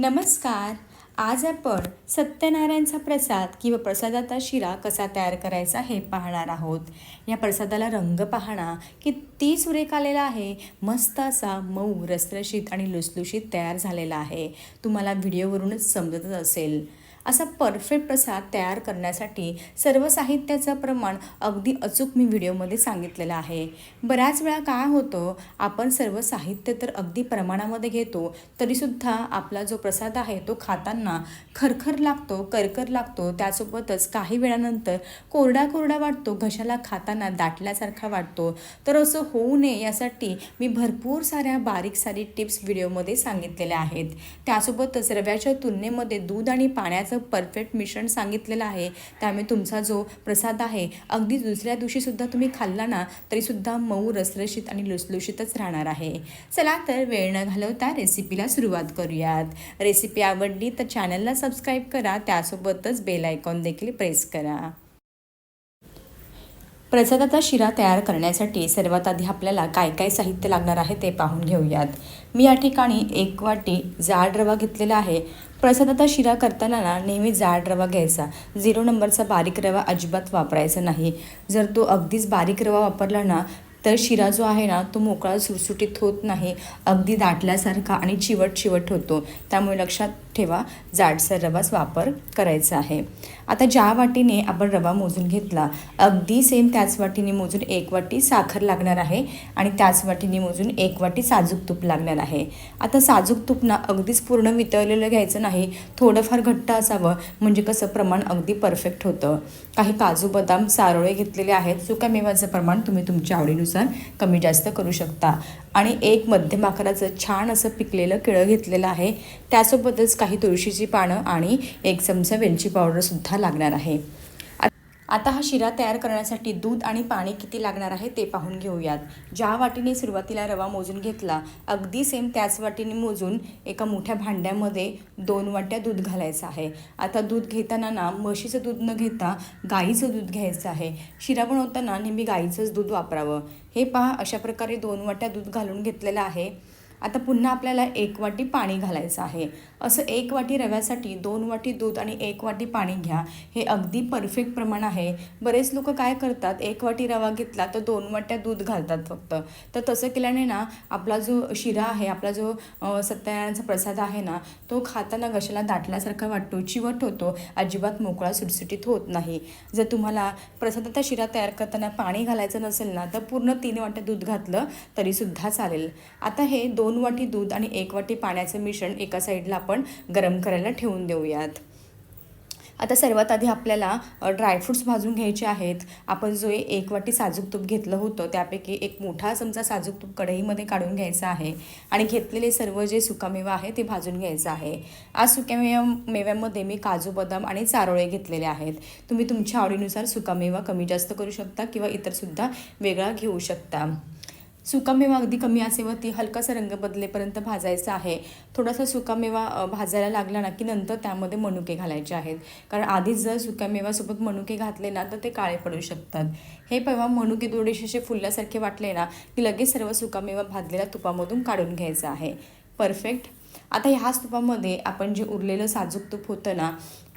नमस्कार. आज आपण सत्यनारायणचा प्रसाद किंवा प्रसादाचा शिरा कसा तयार करायचा हे पाहणार आहोत. या प्रसादाला रंग पाहणा. किती सुरेख आलेला आहे. मस्त असा मऊ रसरशीत आणि लुसलुशीत तयार झालेला आहे. तुम्हाला व्हिडिओवरूनच समजतच असेल. असा परफेक्ट प्रसाद तयार करण्यासाठी सर्व साहित्याचं प्रमाण अगदी अचूक मी व्हिडिओमध्ये सांगितलेलं आहे. बऱ्याच वेळा काय होतं आपण सर्व साहित्य तर अगदी प्रमाणामध्ये घेतो तरीसुद्धा आपला जो प्रसाद आहे तो खाताना खरखर लागतो करकर लागतो. त्यासोबतच काही वेळानंतर कोरडा कोरडा वाटतो घशाला खाताना दाटल्यासारखा वाटतो. तर असं होऊ नये यासाठी मी भरपूर साऱ्या बारीक सारीक टिप्स व्हिडिओमध्ये सांगितलेल्या आहेत. त्यासोबतच रव्याच्या तुलनेमध्ये दूध आणि पाण्याचं परफेक्ट मिश्रण सांगितलेलं आहे. त्यामुळे तुमचा जो प्रसाद आहे अगदी दुसऱ्या दिवशीसुद्धा तुम्ही खाल्ला ना तरीसुद्धा मऊ रसरशीत आणि लुसलुशीतच राहणार आहे. चला तर वेळ न घालवता रेसिपीला सुरुवात करूयात. रेसिपी आवडली तर चॅनलला सबस्क्राईब करा त्यासोबतच बेल आयकॉन देखील प्रेस करा. प्रसादाचा शिरा तयार करण्यासाठी सर्वात आधी आपल्याला काय काय साहित्य लागणार आहे ते पाहून घेऊयात. मी या ठिकाणी एक वाटी जाड रवा घेतलेला आहे. प्रसादाचा शिरा करताना ना नेहमी जाड रवा घ्यायचा. झिरो नंबरचा बारीक रवा अजिबात वापरायचा नाही. जर तो अगदीच बारीक रवा वापरला ना तर शिरा जो आहे ना तो मोकळा सुटसुटीत होत नाही. अगदी दाटल्यासारखा आणि चिवट चिवट होतो. त्यामुळे लक्षात ठेवा जाडसर रवाच वापर करायचा आहे. आता ज्या वाटीने आपण रवा मोजून घेतला अगदी सेम त्याच वाटीने मोजून एक वाटी साखर लागणार आहे आणि त्याच वाटीने मोजून एक वाटी साजूक तूप लागणार आहे. आता साजूक तूप ना अगदीच पूर्ण वितळलेलं घ्यायचं नाही थोडंफार घट्ट असावं म्हणजे कसं प्रमाण अगदी परफेक्ट होतं. काही काजू बदाम सारोळे घेतलेले आहेत सुका मेव्याचं प्रमाण तुम्ही तुमच्या आवडीनुसार कमी जास्त करू शकता. आणि एक मध्यम आकाराचं छान असं पिकलेलं केळं घेतलेलं आहे त्यासोबतच काही तुळशीची पानं आणि एक चमचा वेलची पावडरसुद्धा लागणार आहे. आता हा शिरा तयार करण्यासाठी दूध आणि पाणी किती लागणार आहे ते पाहून घेऊयात. ज्या वाटीने सुरुवातीला रवा मोजून घेतला अगदी सेम त्याच वाटीने मोजून एका मोठ्या भांड्यामध्ये दोन वाट्या दूध घालायचं आहे. आता दूध घेताना ना म्हशीचं दूध न घेता गाईचं दूध घ्यायचं आहे. शिरा बनवताना नेहमी गाईचंच दूध वापरावं. हे पहा अशा प्रकारे दोन वाट्या दूध घालून घेतलेलं आहे. आता पुन्हा आपल्याला एक वाटी पाणी घालायचं आहे. असं एक वाटी रव्यासाठी दोन वाटी दूध आणि एक वाटी पाणी घ्या. हे अगदी परफेक्ट प्रमाण आहे. बरेच लोक काय करतात एक वाटी रवा घेतला तर दोन वाट्या दूध घालतात फक्त. तर तसं केल्याने ना आपला जो शिरा आहे आपला जो सत्यनारायणचा प्रसाद आहे ना तो खाताना घशाला दाटल्यासारखा वाटतो चिवट होतो अजिबात मोकळा सुटसुटीत होत नाही. जर तुम्हाला प्रसादाचा शिरा तयार करताना पाणी घालायचं नसेल ना तर पूर्ण तीन वाट्या दूध घातलं तरीसुद्धा चालेल. आता हे दोन दोन वाटी दूध आणि एक वाटी पाण्याचं मिश्रण एका साईडला आपण गरम करायला ठेवून देऊयात. आता सर्वात आधी आपल्याला ड्रायफ्रूट्स भाजून घ्यायचे आहेत. आपण जो एक वाटी साजूक तूप घेतलं होतं त्यापैकी एक मोठा चमचा साजूक तूप कढईमध्ये काढून घ्यायचा आहे आणि घेतलेले सर्व जे सुकामेवा आहे ते भाजून घ्यायचं आहे. आज सुक्यामेव्या मेव्यामध्ये मी काजू बदाम आणि चारोळे घेतलेले आहेत. तुम्ही तुमच्या आवडीनुसार सुकामेवा कमी जास्त करू शकता किंवा इतरसुद्धा वेगळा घेऊ शकता. सुकामेवा अगदी कमी असेवरती हलकासा रंग बदलेपर्यंत भाजायचा आहे. थोडासा सुकामेवा भाजायला लागला ना की नंतर त्यामध्ये मनुके घालायचे आहेत. कारण आधीच जर सुकामेवासोबत मनुके घातले ना तर ते काळे पडू शकतात. हे तेव्हा मनुके थोडेसे असे फुलल्यासारखे वाटले ना की लगेच सर्व सुकामेवा भाजलेल्या तुपामधून काढून घ्यायचं आहे. परफेक्ट? आता ह्याच तुपामध्ये आपण जे उरलेलं साजूक तूप होतं ना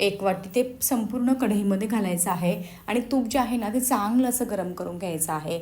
एक वाटी ते संपूर्ण कढईमध्ये घालायचं आहे. आणि तूप जे आहे ना ते चांगलं असं गरम करून घ्यायचं आहे.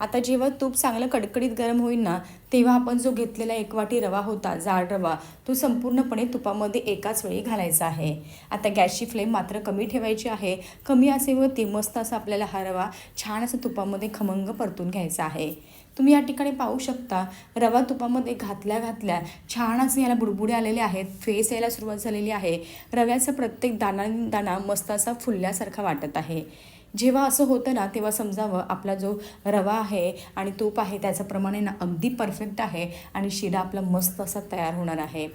आता जेव्हा तूप चांगलं कडकडीत गरम होईल ना तेव्हा आपण जो घेतलेला एक वाटी रवा होता जाड रवा तो संपूर्णपणे तुपामध्ये एकाच वेळी घालायचा आहे. आता गॅसची फ्लेम मात्र कमी ठेवायची आहे. कमी असेवरती मस्त असं आपल्याला हा रवा छान असं तुपामध्ये खमंग परतून घ्यायचा आहे. तुम्ही या ठिकाणी पाहू शकता रवा तुपामध्ये घातल्या घातल्या छान असे याला बुडबुडे आलेले आहेत फेस यायला सुरुवात झालेली आहे. रव्याचा प्रत्येक दाणा दाणा मस्त असा फुलल्यासारखा वाटत आहे. जेव्हा असं होतं ना तेव्हा समजावं आपला जो रवा आहे आणि तूप आहे त्याचं प्रमाणे ना अगदी परफेक्ट आहे आणि शिरा आपला मस्त असा तयार होणार आहे.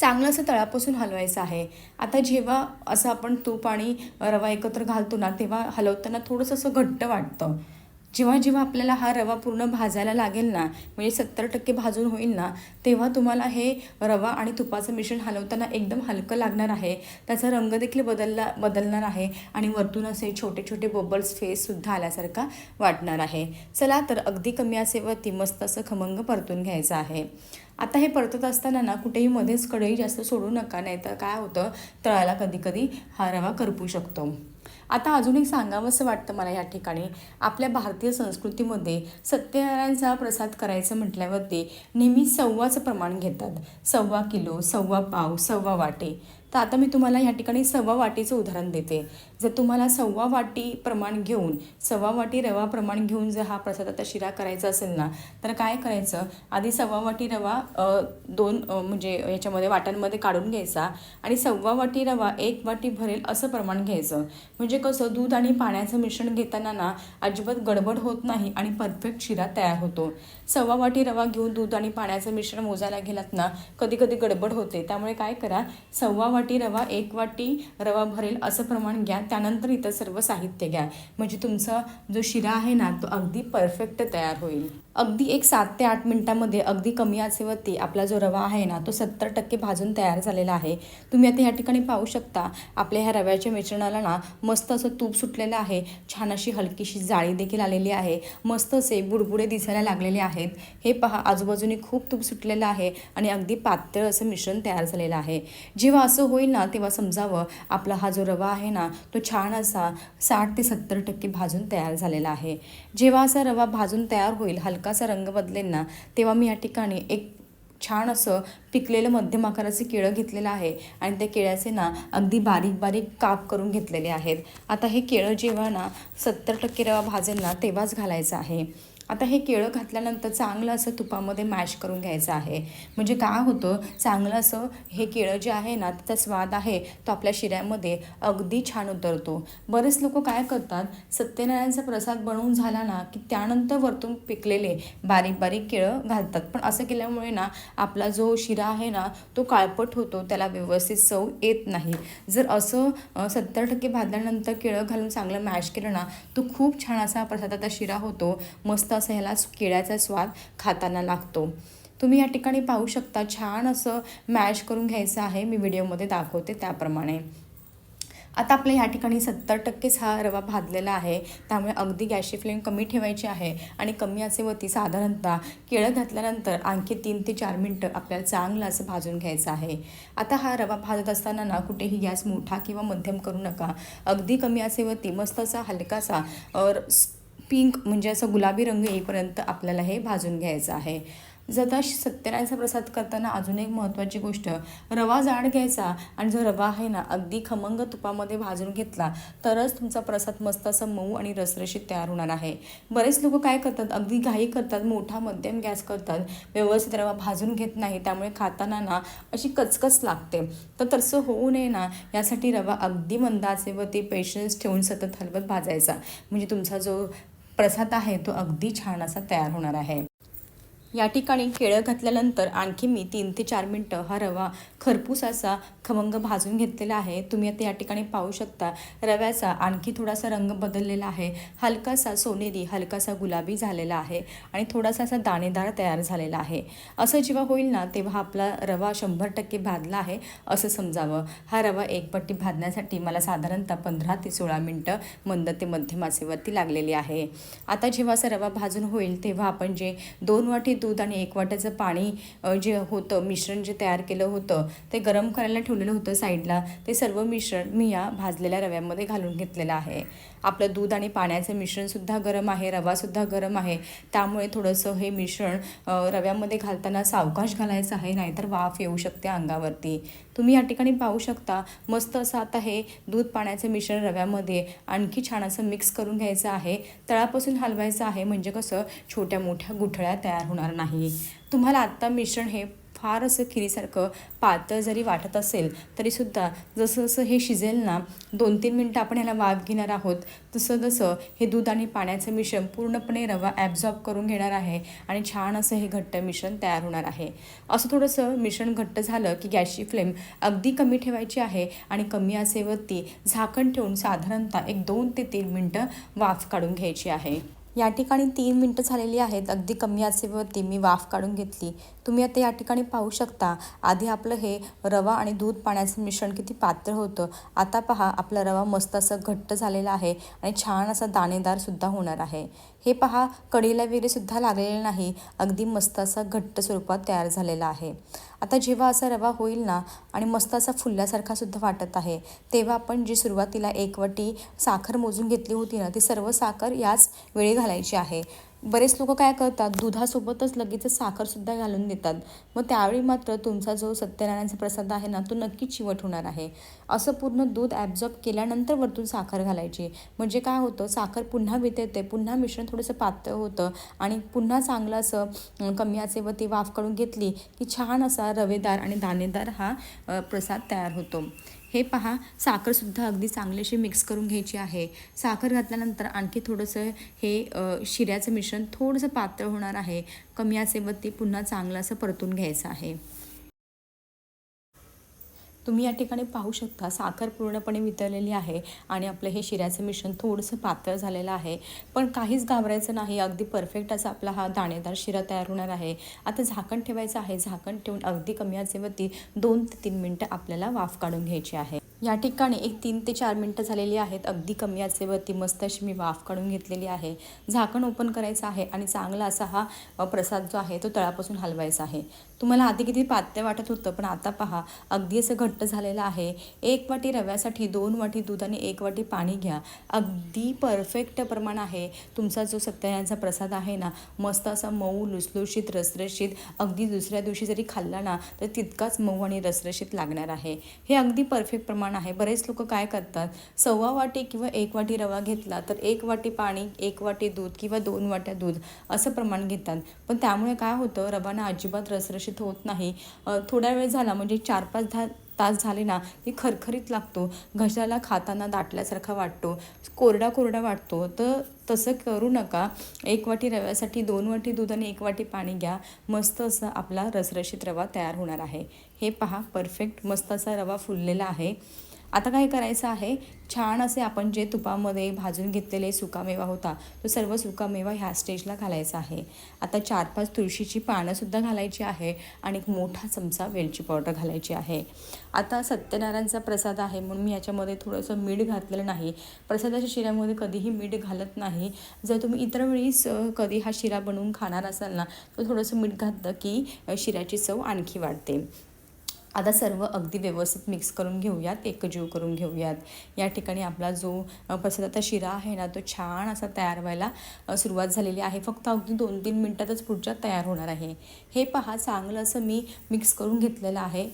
चांगलं असं तळापासून हलवायचं आहे. आता जेव्हा असं आपण तूप आणि रवा एकत्र घालतो ना तेव्हा हलवताना थोडंसं असं घट्ट वाटतं. जेव्हा जेव्हा आपल्याला हा रवा पूर्ण भाजायला लागेल ना म्हणजे सत्तर टक्के भाजून होईल ना तेव्हा तुम्हाला हे रवा आणि तुपाचं मिश्रण हलवताना एकदम हलकं लागणार आहे. त्याचा रंग देखील बदलला बदलणार आहे आणि वरतून असे छोटे छोटे बबल्स फेससुद्धा आल्यासारखा वाटणार आहे. चला तर अगदी कमी असेवरती मस्त असं खमंग परतून घ्यायचं आहे. आता हे परतत असताना ना कुठेही मध्येच कढई जास्त सोडू नका नाही तर काय होतं तळाला कधी कधी हा रवा करपू शकतो. आता अजून एक सांगावंसं वाटतं मला या ठिकाणी. आपल्या भारतीय संस्कृतीमध्ये सत्यनारायणचा प्रसाद करायचं म्हटल्यावरती नेहमी सव्वाचं प्रमाण घेतात. सव्वा किलो सव्वा पाव सव्वा वाटे. तर आता मी तुम्हाला ह्या ठिकाणी सव्वा वाटीचं उदाहरण देते. जर तुम्हाला सव्वा वाटी प्रमाण घेऊन सव्वा वाटी रवा प्रमाण घेऊन जर हा प्रसाद आता शिरा करायचा असेल ना तर काय करायचं? आधी सव्वा वाटी रवा दोन म्हणजे याच्यामध्ये वाट्यांमध्ये काढून घ्यायचा आणि सव्वा वाटी रवा एक वाटी भरेल असं प्रमाण घ्यायचं. म्हणजे कसं? दूध आणि पाण्याचं मिश्रण घेताना ना अजिबात गडबड होत नाही आणि परफेक्ट शिरा तयार होतो. सव्वा वाटी रवा घेऊन दूध आणि पाण्याचं मिश्रण मोजायला गेलात ना कधी कधी गडबड होते. त्यामुळे काय करा? सव्वा वाटी वाटी रवा एक वाटी रवा भरेल असं प्रमाण घ्या. त्यानंतर इतर सर्व साहित्य घ्या. म्हणजे तुमचा जो शिरा आहे ना तो अगदी परफेक्ट तयार होईल. अगदी एक सात ते आठ मिनटामध्ये अगदी कमी आचेवरती आपला जो रवा आहे ना तो सत्तर टक्के भाजून तयार झालेला आहे. तुम्ही आता ह्या ठिकाणी पाहू शकता आपल्या ह्या रव्याच्या मिश्रणाला ना मस्त असं तूप सुटलेलं आहे. छान अशी हलकीशी जाळी देखील आलेली आहे. मस्त असे बुडबुडे दिसायला लागलेले आहेत. हे पहा आजूबाजूने खूप तूप सुटलेलं आहे आणि अगदी पातळ असं मिश्रण तयार झालेलं आहे. जेव्हा असं होईल ना तेव्हा समजावं आपला हा जो रवा आहे ना तो छान असा साठ ते सत्तर टक्के भाजून तयार झालेला आहे. जेव्हा असा रवा भाजून तयार होईल हलका हलकासा रंग बदलेल ना तेव्हा मी या ठिकाणी एक छान असं पिकलेलं मध्यम आकाराचे केळं घेतलेलं आहे. आणि त्या केळ्याचे ना अगदी बारीक बारीक काप करून घेतलेले आहेत. आता हे केळं जेव्हा ना सत्तर टक्के रवा भाजेल ना तेव्हाच घालायचं आहे. आता हे केळं घातल्यानंतर चांगलं असं तुपामध्ये मॅश करून घ्यायचं आहे. म्हणजे काय होतं चांगलं असं हे केळं जे आहे ना त्याचा स्वाद आहे तो आपल्या शिऱ्यामध्ये अगदी छान उतरतो. बरेच लोक काय करतात सत्यनारायणचा प्रसाद बनवून झाला ना की त्यानंतर वरतून पिकलेले बारीक बारीक केळं घालतात. पण असं केल्यामुळे ना आपला जो शिरा आहे ना तो काळपट होतो त्याला व्यवस्थित चव येत नाही. जर असं सत्तर टक्के भाजल्यानंतर केळं घालून चांगलं मॅश केलं ना तो खूप छान असा प्रसादाचा शिरा होतो मस्त असं ह्याला केळ्याचा स्वाद खाताना लागतो. तुम्ही या ठिकाणी पाहू शकता छान असं मॅश करून घ्यायचं आहे. मी व्हिडिओमध्ये दाखवते त्याप्रमाणे. आता आपल्या ह्या ठिकाणी सत्तर टक्केच हा रवा भाजलेला आहे. त्यामुळे अगदी गॅसची फ्लेम कमी ठेवायची आहे आणि कमी असेवरती साधारणतः केळं घातल्यानंतर आणखी तीन ते चार मिनटं आपल्याला चांगलं असं भाजून घ्यायचं आहे. आता हा रवा भाजत असताना ना कुठेही गॅस मोठा किंवा मध्यम करू नका. अगदी कमी असेवरती मस्त असा हलकासा पिंक म्हणजे असं गुलाबी रंग येईपर्यंत आपल्याला हे भाजून घ्यायचं आहे. जर सत्यनारायणचा प्रसाद करताना अजून एक महत्त्वाची गोष्ट. रवा जाड घ्यायचा आणि जो रवा आहे ना अगदी खमंग तुपामध्ये भाजून घेतला तरच तुमचा प्रसाद मस्त असं मऊ आणि रसरशीत तयार होणार आहे. बरेच लोक काय करतात अगदी घाई करतात मोठा मध्यम गॅस करतात व्यवस्थित रवा भाजून घेत नाही त्यामुळे खाताना ना अशी कचकच लागते. तर तसं होऊ नये ना यासाठी रवा अगदी मंद ते पेशन्स ठेवून सतत हलवत भाजायचा. म्हणजे तुमचा जो प्रसाद आहे तो अगदी छान असा तयार होणार आहे. या ठिकाणी केळं घातल्यानंतर आणखी मी तीन ते चार मिनटं हा रवा खरपूस असा खमंग भाजून घेतलेला आहे. तुम्ही आता या ठिकाणी पाहू शकता रव्याचा आणखी थोडासा रंग बदललेला आहे. हलकासा सोनेरी हलकासा गुलाबी झालेला आहे आणि थोडासा असा दाणेदार तयार झालेला आहे. असं जेव्हा होईल ना तेव्हा आपला रवा शंभर टक्के भाजला आहे असं समजावं. हा रवा एक पट्टी भाजण्यासाठी मला साधारणतः पंधरा ते सोळा मिनटं मंद ते मध्यमासेवरती लागलेली आहे. आता जेव्हा असा रवा भाजून होईल तेव्हा आपण जे दोन वाटी दूध आणि एक वाट्याचं पाणी जे होतं मिश्रण जे तयार केलं होतं ते गरम करायला ठेवलेलं होतं साईडला. ते सर्व मिश्रण मी या भाजलेल्या रव्यामध्ये घालून घेतलेलं आहे. आपलं दूध आणि पाण्याचं मिश्रणसुद्धा गरम आहे रवासुद्धा गरम आहे. त्यामुळे थोडंसं हे मिश्रण रव्यामध्ये घालताना सावकाश घालायचं आहे नाहीतर वाफ येऊ शकते अंगावरती. तुम्ही या ठिकाणी पाहू शकता. मस्त असं आता हे दूध पाण्याचं मिश्रण रव्यामध्ये आणखी छान असं मिक्स करून घ्यायचं आहे. तळापासून हलवायचं आहे म्हणजे कसं छोट्या मोठ्या गुठळ्या तयार होणार नाही. तुम्हाला आत्ता मिश्रण हे फार असं खिरीसारखं पातळ जरी वाटत असेल तरीसुद्धा जसं जसं हे शिजेल ना दोन तीन मिनटं आपण ह्याला वाफ घेणार आहोत तसं जसं हे दूध आणि पाण्याचं मिश्रण पूर्णपणे रवा ॲब्झॉर्ब करून घेणार आहे आणि छान असं हे घट्ट मिश्रण तयार होणार आहे. असं थोडंसं मिश्रण घट्ट झालं की गॅसची फ्लेम अगदी कमी ठेवायची आहे आणि कमी आचेवरती झाकण ठेवून साधारणतः एक दोन ते तीन मिनटं वाफ काढून घ्यायची आहे. या ठिकाणी तीन मिनटं झालेली आहेत. अगदी कमी आचेवरती मी वाफ काढून घेतली. तुम्ही आता या ठिकाणी पाहू शकता आधी आपलं हे रवा आणि दूध पाण्याचं मिश्रण किती पातळ होतं. आता पहा आपला रवा मस्त असं घट्ट झालेला आहे आणि छान असा दाणेदारसुद्धा होणार आहे. हे पहा कढीला वगैरेसुद्धा लागलेलं नाही. अगदी मस्त असा घट्ट स्वरूपात तयार झालेला आहे. आता जेव्हा असा रवा होईल ना आणि मस्त असा फुलल्यासारखा सुद्धा वाटत आहे तेव्हा आपण जी सुरुवातीला एकवटी साखर मोजून घेतली होती ना ती सर्व साखर याच वेळी घालायची आहे. बरेच लोक काय करतात दुधासोबतच लगेच साखरसुद्धा घालून देतात. मग त्यावेळी मात्र तुमचा जो सत्यनारायणचा प्रसाद आहे ना तो नक्की चिवट होणार आहे. असं पूर्ण दूध ॲब्झॉर्ब केल्यानंतर वरतून साखर घालायची. म्हणजे काय होतं साखर पुन्हा वितळते पुन्हा मिश्रण थोडंसं पातळ होतं आणि पुन्हा चांगलं असं अं, कमी आचेवरती वाफ काढून घेतली की छान असा रवेदार आणि दाणेदार हा प्रसाद तयार होतो. हे पहा साखरसुद्धा अगदी चांगलीशी मिक्स करून घ्यायची आहे. साखर घातल्यानंतर आणखी थोडंसं हे शिऱ्याचं मिश्रण थोडंसं पातळ होणार आहे. कमी असेवरती पुन्हा चांगलं असं परतून घ्यायचं आहे. तुम्ही या ठिकाणी पाहू शकता साखर पूर्णपणे वितळलेली आहे आणि आपलं हे शिऱ्याचं मिश्रण थोडंसं पातळ झालेलं आहे. पण काहीच घाबरायचं नाही अगदी परफेक्ट असा आपला हा दाणेदार शिरा तयार होणार आहे. आता झाकण ठेवायचं आहे झाकण ठेवून अगदी कमी आचेवरती दोन ते तीन मिनटं आपल्याला वाफ काढून घ्यायची आहे. या ठिकाणी एक तीन ते चार मिनटं झालेली आहेत अगदी कमी आचेवरती मस्त अशी मी वाफ काढून घेतलेली आहे. झाकण ओपन करायचं आहे आणि चांगला असा हा प्रसाद जो आहे तो तळापासून हलवायचा आहे. तुम्हाला आधी किती पातळ वाटत होतं पण आता पहा अगदी असं घट्ट झालेलं आहे. एक वाटी रव्यासाठी दोन वाटी दूध आणि एक वाटी पाणी घ्या. अगदी परफेक्ट प्रमाण आहे. तुमचा जो सत्यनारायणचा प्रसाद आहे ना मस्त असा मऊ लुसलुशीत रसरशीत अगदी दुसऱ्या दिवशी जरी खाल्ला ना तर तितकाच मऊ आणि रसरशीत लागणार आहे. हे अगदी परफेक्ट प्रमाण आहे. बरेच लोक काय करतात सव्वा वाटी किंवा एक वाटी रवा घेतला तर एक वाटी पाणी एक वाटी दूध किंवा दोन वाट्या दूध असं प्रमाण घेतात. पण त्यामुळे काय होतं रवाना अजिबात रसरशीत होत नाही. थोडा वेळ झाला म्हणजे चार पाच दहा तास झाले ना की खरखरीत लागतो. घशाला खाताना दाटल्यासारखा वाटतो. कोरडा कोरडा वाटतो. तर तसं करू नका. एक वाटी रव्यासाठी दोन वाटी दूध आणि एक वाटी पाणी घ्या. मस्त असं आपला रसरशीत रवा तयार होणार आहे. हे पहा परफेक्ट मस्त असा रवा फुललेला आहे. आता काय करायचं आहे? छान असे आपण जे तुपामध्ये भाजून घेतलेले सुकामेवा होता तो सर्व सुकामेवा ह्या स्टेजला घालायचा आहे. आता चार पाच तुळशीची पानंसुद्धा घालायची आहे आणि एक मोठा चमचा वेलची पावडर घालायची आहे. आता सत्यनारायणचा प्रसाद आहे म्हणून मी याच्यामध्ये थोडंसं मीठ घातलेलं नाही. प्रसादाच्या शिऱ्यामध्ये कधीही मीठ घालत नाही. जर तुम्ही इतर वेळीस कधी हा शिरा बनवून खाणार असाल ना तर थोडंसं मीठ घातलं की शिऱ्याची चव आणखी वाढते. आता सर्व अगदी व्यवस्थित मिक्स करून घेऊयात एकजीव करून घेऊयात. या ठिकाणी आपला जो अ, शिरा आहे ना तो छान असा तयार व्हायला सुरुवात झालेली आहे. फक्त अगदी दोन तीन मिनटातच पुढच्या तयार होणार आहे. हे पहा चांगलं असं मी मिक्स करून घेतलेलं आहे.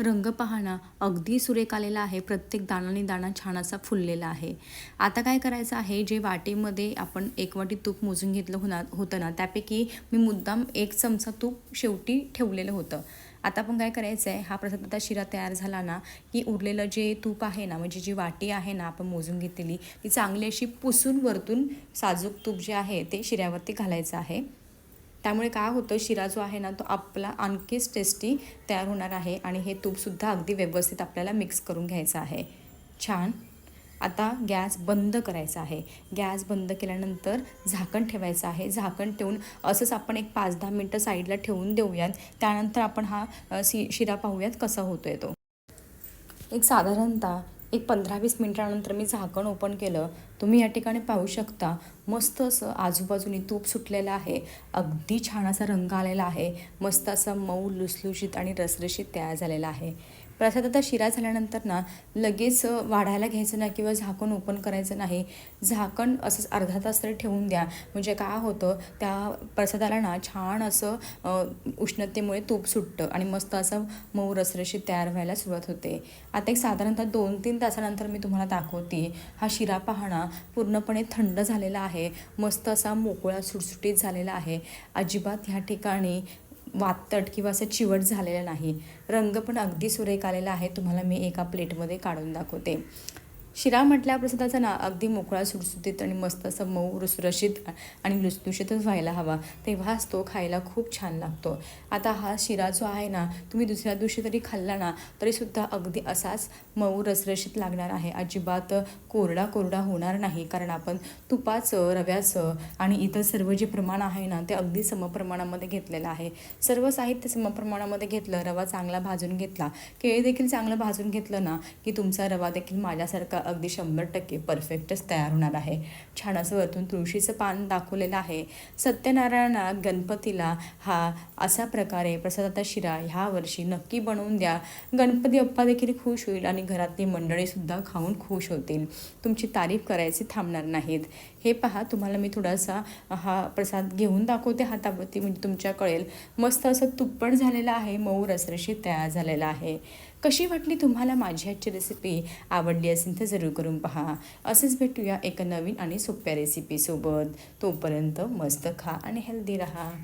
रंग पाहणं अगदी सुरेख आलेला आहे. प्रत्येक दाणाने दाणा छान असा फुललेला आहे. आता काय करायचं आहे जे वाटीमध्ये आपण एक वाटी तूप मोजून घेतलं होणार होतं ना त्यापैकी मी मुद्दाम एक चमचा तूप शेवटी ठेवलेलं होतं. आता आपण काय करायचं आहे हा प्रसादाचा शिरा तयार झाला ना की उरलेलं जे तूप आहे ना म्हणजे जी वाटी आहे ना आपण मोजून घेतलेली ती चांगली अशी पुसून वरतून साजूक तूप जे आहे ते शिऱ्यावरती घालायचं आहे. त्यामुळे काय होतं शिरा जो आहे ना तो आपला आणखीच टेस्टी तयार होणार आहे आणि हे तूपसुद्धा अगदी व्यवस्थित आपल्याला मिक्स करून घ्यायचं आहे. छान. आता गॅस बंद करायचा आहे. गॅस बंद केल्यानंतर झाकण ठेवायचं आहे. झाकण ठेवून असंच आपण एक पाच दहा मिनटं साईडला ठेवून देऊयात. त्यानंतर आपण हा अ, सी शिरा पाहूयात कसा होतोय तो. एक साधारणतः एक पंधरा वीस मिनटानंतर मी झाकण ओपन केलं. तुम्ही या ठिकाणी पाहू शकता मस्त असं आजूबाजूनी तूप सुटलेलं आहे. अगदी छान असा रंग आलेला आहे. मस्त असा मऊ लुसलुशीत आणि रसरशीत तयार झालेला आहे. प्रसादाचा शिरा झाल्यानंतर ना लगेच वाढायला घ्यायचं नाही किंवा झाकण ओपन करायचं नाही. झाकण असंच अर्धा तास तरी ठेवून द्या. म्हणजे काय होतं त्या प्रसादाला ना छान असं उष्णतेमुळे तूप सुटतं आणि मस्त असं मऊ रसरशीत तयार व्हायला सुरुवात होते. आता एक साधारणतः दोन तीन तासानंतर मी तुम्हाला दाखवते. हा शिरा पाहणा पूर्णपणे थंड झालेला आहे. मस्त असा मोकळा सुटसुटीत झालेला आहे. अजिबात ह्या ठिकाणी वातट किंवा असं चिवट झालेलं नाही. रंग पण अगदी सुरेख आलेला आहे. तुम्हाला मी एका प्लेटमध्ये काढून दाखवते. शिरा म्हटल्या प्रसादाचा ना अगदी मोकळा सुटसुटीत आणि मस्त असं मऊ रुसरशीत आणि लुसलुशीतच व्हायला हवा. तेव्हाच तो खायला खूप छान लागतो. आता हा शिरा जो आहे ना तुम्ही दुसऱ्या दिवशी तरी खाल्ला ना तरीसुद्धा अगदी असाच मऊ रसरशीत लागणार आहे. अजिबात कोरडा कोरडा होणार नाही. कारण आपण तुपाचं रव्याचं आणि इतर सर्व जे प्रमाण आहे ना ते अगदी समप्रमाणामध्ये घेतलेलं आहे. सर्व साहित्य समप्रमाणामध्ये घेतलं रवा चांगला भाजून घेतला. केळी देखील चांगलं भाजून घेतलं ना की तुमचा रवा देखील माझ्यासारखा अगदी शंभर टक्के परफेक्टच तयार होणार आहे. छान असं वरतून तुळशीचं पान दाखवलेलं आहे. सत्यनारायणा गणपतीला हा असा प्रकारे प्रसादाचा शिरा ह्या वर्षी नक्की बनवून द्या. गणपती बाप्पा देखील खुश होईल आणि घरातली मंडळीसुद्धा खाऊन खुश होतील. तुमची तारीफ करायची थांबणार नाहीत. हे पहा तुम्हाला मी थोडासा हा प्रसाद घेऊन दाखवते हातावरती म्हणजे तुमच्या कळेल. मस्त असं तुप्पट झालेलं आहे मऊ रसरशी तयार झालेलं आहे. कशी वाटली तुम्हाला माझी आजची रेसिपी आवडली असेल तर जरूर करून पहा. असेच भेटूया एका नवीन आणि सोप्या रेसिपीसोबत तोपर्यंत मस्त खा आणि हेल्दी राहा.